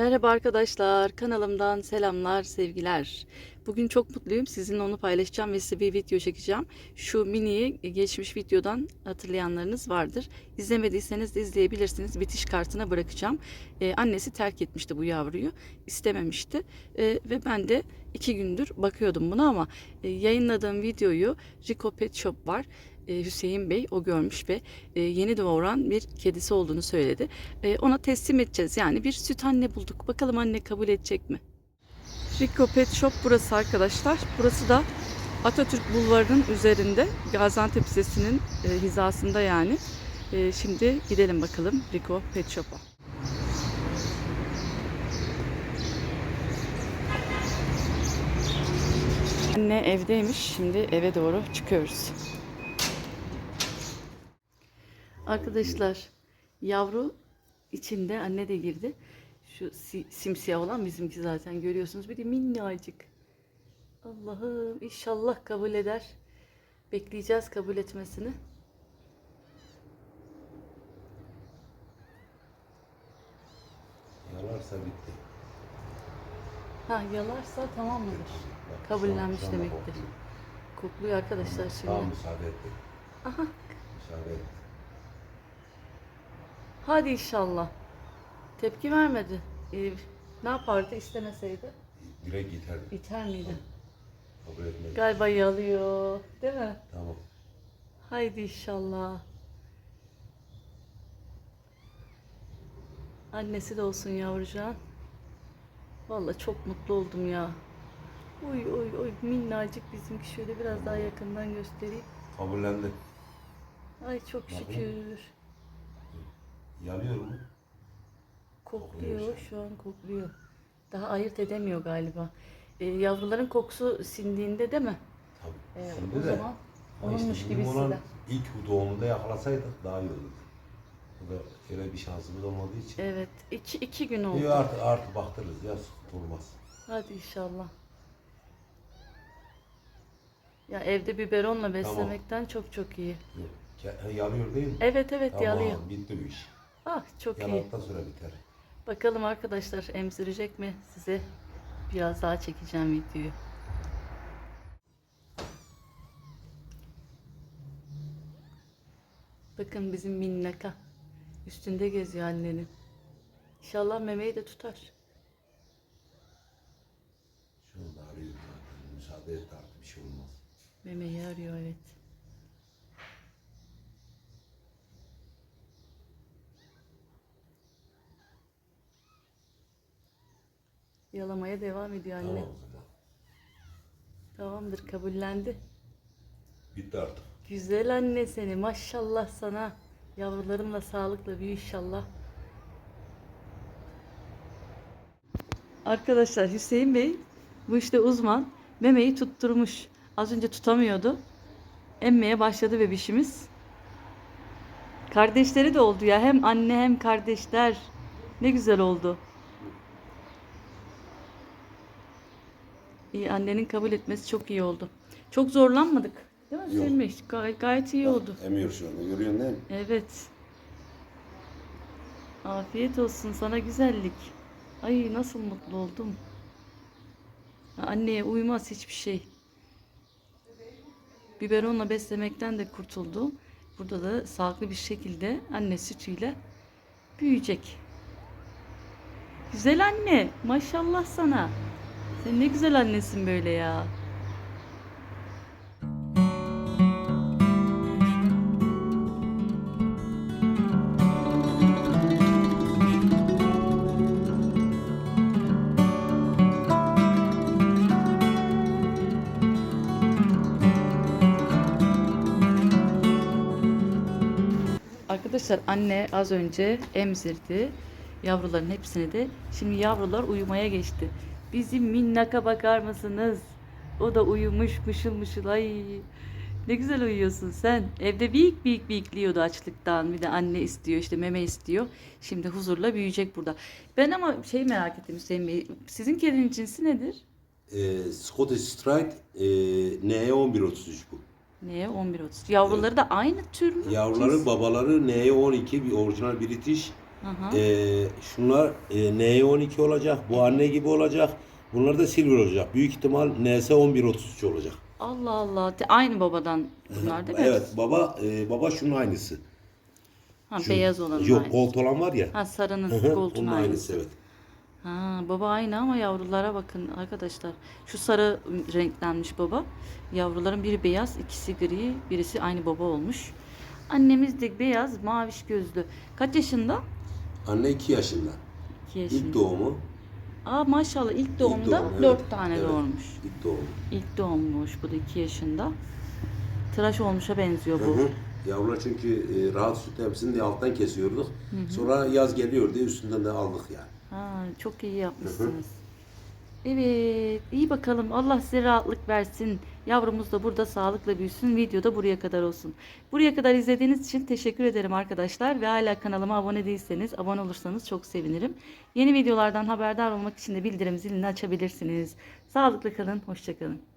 Merhaba arkadaşlar, kanalımdan selamlar, sevgiler. Bugün çok mutluyum. Sizinle onu paylaşacağım ve size bir video çekeceğim. Şu miniyi geçmiş videodan hatırlayanlarınız vardır. İzlemediyseniz de izleyebilirsiniz. Bitiş kartına bırakacağım. Ee, annesi terk etmişti bu yavruyu. istememişti. Ee, ve ben de iki gündür bakıyordum buna ama e, yayınladığım videoyu Rico Pet Shop var. Ee, Hüseyin Bey o görmüş ve e, yeni doğuran bir kedisi olduğunu söyledi. E, ona teslim edeceğiz. Yani bir süt anne bulduk. Bakalım anne kabul edecek mi? Rico Pet Shop burası arkadaşlar. Burası da Atatürk Bulvarı'nın üzerinde. Gaziantep Lisesi'nin e, hizasında yani. E, şimdi gidelim bakalım Rico Pet Shop'a. Anne evdeymiş. Şimdi eve doğru çıkıyoruz. Arkadaşlar yavru içinde anne de girdi. Şu si- simsiyah olan bizimki zaten görüyorsunuz. Bir de minnacık. Allah'ım inşallah kabul eder. Bekleyeceğiz kabul etmesini. Yalarsa bitti. Ha yalarsa tamam mıdır? Bak, Kabullenmiş demektir. kokluyor. Kokluyor arkadaşlar şimdi. Tamam müsaade etti. Aha. Müsaade etti. Hadi inşallah. Tepki vermedi. Ee, ne yapardı istemeseydi? Direkt iter. İter miydi? Kabul etmedi. Galiba yalıyor. Değil mi? Tamam. Haydi inşallah. Annesi de olsun yavrucağın. Vallahi çok mutlu oldum ya. Oy oy oy minnacık bizimki şöyle biraz daha yakından göstereyim. Kabullendi. Ay çok şükür. Yanıyor mu? Kokluyor şu an kokluyor. Daha ayırt edemiyor galiba. Ee, yavruların kokusu sindiğinde değil mi? Tabii. Ee, Şimdi o de. zaman ama işte onunmuş bizim gibi olan hisseder. ilk doğumunda yakalasaydık daha iyi olurdu. Bu da öyle bir şansımız olmadığı için. Evet iki, iki gün İyi oldu. artık, artık baktırırız ya sıkıntı olmaz. Hadi inşallah. Ya evde biberonla beslemekten çok çok iyi. Ke- Yanıyor değil mi? Evet evet tamam, yalıyor. bitti bu iş. Ah çok iyi. Yanardan sonra biter. Bakalım arkadaşlar emzirecek mi? Size biraz daha çekeceğim videoyu. Bakın bizim minnaka. Üstünde geziyor annenin. İnşallah memeyi de tutar. Şunu da zaten. Müsaade et artık bir şey olmaz. Memeyi arıyor evet. Yalamaya devam ediyor anne. Tamam o zaman. Tamamdır kabullendi. Bitti artık. Güzel anne seni maşallah sana. Yavrularımla sağlıkla büyü inşallah. Arkadaşlar Hüseyin Bey bu işte uzman. Memeyi tutturmuş. Az önce tutamıyordu. Emmeye başladı bebişimiz. Kardeşleri de oldu ya. Hem anne hem kardeşler. Ne güzel oldu. İyi annenin kabul etmesi çok iyi oldu. Çok zorlanmadık. Değil mi Yok. Gay- gayet iyi oldu. Emiyor şu anda. Görüyorsun değil mi? Evet. Afiyet olsun sana güzellik. Ay nasıl mutlu oldum. Ha, Anneye uymaz hiçbir şey. Biberonla beslemekten de kurtuldu. Burada da sağlıklı bir şekilde anne sütüyle büyüyecek. Güzel anne. Maşallah sana. Sen ne güzel annesin böyle ya. Arkadaşlar anne az önce emzirdi. Yavruların hepsini de. Şimdi yavrular uyumaya geçti. Bizim minnaka bakar mısınız? O da uyumuş mışıl mışıl. Ay ne güzel uyuyorsun sen. Evde büyük büyük büyükliyordu açlıktan. Bir de anne istiyor işte meme istiyor. Şimdi huzurla büyüyecek burada. Ben ama şey merak ettim Hüseyin Bey. Sizin kedinin cinsi nedir? Ee, Scottish Stride e, NE1133 bu. Neye? 11.30. Yavruları da aynı tür mü? Yavruları Cins? babaları NE12 bir orijinal British. Aha. Ee, şunlar e, N12 olacak. Bu anne gibi olacak. Bunlar da silver olacak. Büyük ihtimal NS 1133 olacak. Allah Allah. Aynı babadan bunlar değil mi? Evet baba e, baba şunun aynısı. Ha, Şu- beyaz olanın Yok aynısı. gold olan var ya. Ha sarının gold'un Onun aynısı. aynısı evet. Ha, baba aynı ama yavrulara bakın arkadaşlar. Şu sarı renklenmiş baba. Yavruların biri beyaz, ikisi gri, birisi aynı baba olmuş. Annemiz de beyaz, maviş gözlü. Kaç yaşında? Anne 2 yaşında. 2 yaşında. İlk doğumu. Aa maşallah ilk doğumda doğum, evet. 4 tane Evet. doğurmuş. İlk doğumu. İlk doğummuş bu da 2 yaşında. Tıraş olmuşa benziyor bu. Hı hı. Yavrular çünkü e, rahat süt emsin diye alttan kesiyorduk. Sonra yaz geliyor diye üstünden de aldık yani. Ha, çok iyi yapmışsınız. Evet, iyi bakalım. Allah size rahatlık versin. Yavrumuz da burada sağlıkla büyüsün. Video da buraya kadar olsun. Buraya kadar izlediğiniz için teşekkür ederim arkadaşlar. Ve hala kanalıma abone değilseniz, abone olursanız çok sevinirim. Yeni videolardan haberdar olmak için de bildirim zilini açabilirsiniz. Sağlıklı kalın, hoşçakalın.